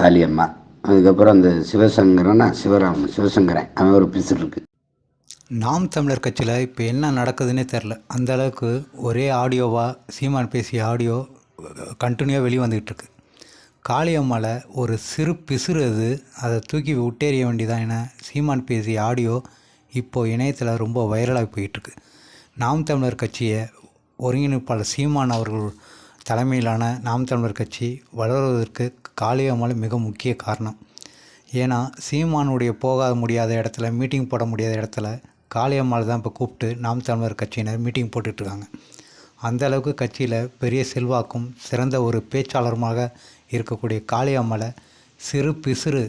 காளியம்மா அதுக்கப்புறம் அந்த சிவசங்கரன்னா சிவராம சிவசங்கரன். அவன் ஒரு பிசுருக்கு நாம் தமிழர் கட்சியில் இப்போ என்ன நடக்குதுன்னே தெரில அந்த அளவுக்கு ஒரே ஆடியோவாக சீமான் பேசிய ஆடியோ கண்டினியூவாக வெளியே வந்துக்கிட்டு இருக்கு காளியம்மாவில் ஒரு சிறு பிசுறு அது அதை தூக்கி விட்டேறிய வேண்டியதான் என சீமான் பேசிய ஆடியோ இப்போது இணையத்தில் ரொம்ப வைரலாகி போயிட்டுருக்கு. நாம் தமிழர் கட்சியை ஒருங்கிணைப்பாளர் சீமான் அவர்கள் தலைமையிலான நாம் தமிழர் கட்சி வளருவதற்கு காளியம்மாள் மிக முக்கிய காரணம். ஏன்னா சீமானுடைய போகாத முடியாத இடத்துல மீட்டிங் போட முடியாத இடத்துல காளியம்மாள் தான் இப்போ கூப்பிட்டு நாம் தமிழர் கட்சியினர் மீட்டிங் போட்டுட்ருக்காங்க. அந்த அளவுக்கு கட்சியில் பெரிய செல்வாக்கும் சிறந்த ஒரு பேச்சாளருமாக இருக்கக்கூடிய காளியம்மாளை சிறு பிசுறு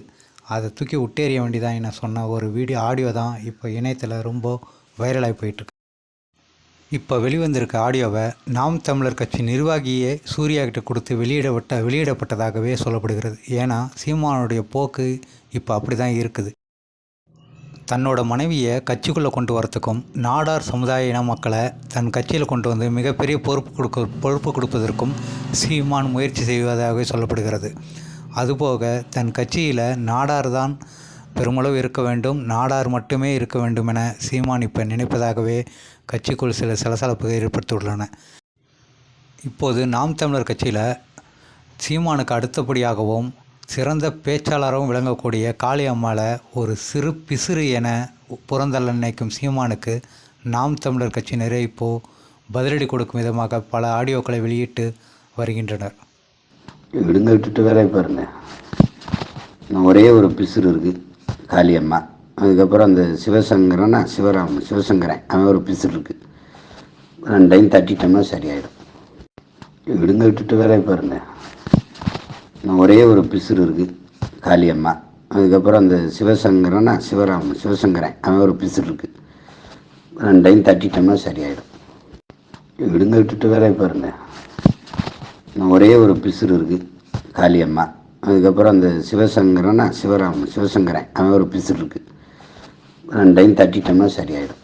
அதை தூக்கி விட்டேறிய வேண்டியதான் என்ன சொன்ன ஒரு வீடியோ ஆடியோ தான் இப்போ இணையத்தில் ரொம்ப வைரலாகி போயிட்டுருக்கு இப்போ வெளிவந்திருக்க ஆடியோவை நாம் தமிழர் கட்சி நிர்வாகியே சூர்யா கிட்ட கொடுத்து வெளியிடப்பட்ட வெளியிடப்பட்டதாகவே சொல்லப்படுகிறது. ஏன்னா சீமானுடைய போக்கு இப்போ அப்படி தான் இருக்குது. தன்னோட மனைவியை கட்சிக்குள்ளே கொண்டு வரத்துக்கும் நாடார் சமுதாய இன மக்களை தன் கட்சியில் கொண்டு வந்து மிகப்பெரிய பொறுப்பு கொடுக்க பொறுப்பு கொடுப்பதற்கும் சீமான் முயற்சி செய்வதாகவே சொல்லப்படுகிறது. அதுபோக தன் கட்சியில் நாடார் தான் பெருமளவு இருக்க வேண்டும். நாடார் மட்டுமே இருக்க வேண்டும் என சீமான் இப்போ நினைப்பதாகவே கட்சிக்குள் சில சலசலப்புகள் ஏற்படுத்தியுள்ளன இப்போது நாம் தமிழர் கட்சியில் சீமானுக்கு அடுத்தபடியாகவும் சிறந்த பேச்சாளராகவும் விளங்கக்கூடிய காளியம்மாவை ஒரு சிறு பிசிறு என புறந்தள்ள நினைக்கும் சீமானுக்கு நாம் தமிழர் கட்சியினரே இப்போது பதிலடி கொடுக்கும் விதமாக பல ஆடியோக்களை வெளியிட்டு வருகின்றனர். விடுங்க விட்டுட்டு வேலையை பாருங்க நான் ஒரே ஒரு பிசுறு இருக்குது காளியம்மா. அதுக்கப்புறம் அந்த சிவசங்கரன்னா சிவராமன் சிவசங்கரன். அவன் ஒரு பிசுறு இருக்குது ரெண்டையும் தட்டிட்டோம்னா சரியாயிடும். விடுங்க விட்டுட்டு வேலையை பாருங்க. இன்னும் ஒரே ஒரு பிசுறு இருக்குது காளியம்மா. அதுக்கப்புறம் அந்த சிவசங்கரன்னா சிவராமன் சிவசங்கரன். அவன் ஒரு பிசுறு இருக்குது ரெண்டையும் தட்டிட்டோம்னா சரியாயிடும். விடுங்க விட்டுட்டு வேலையை பாருங்க. இன்னும் ஒரே ஒரு பிசுறு இருக்குது காளியம்மா. அதுக்கப்புறம் அந்த சிவசங்கரன்னா சிவராமன் சிவசங்கரன். அவன் ஒரு பிசுறு இருக்குது ரெண்டையும் தட்டிட்டோம்னா சரியாயிடும்.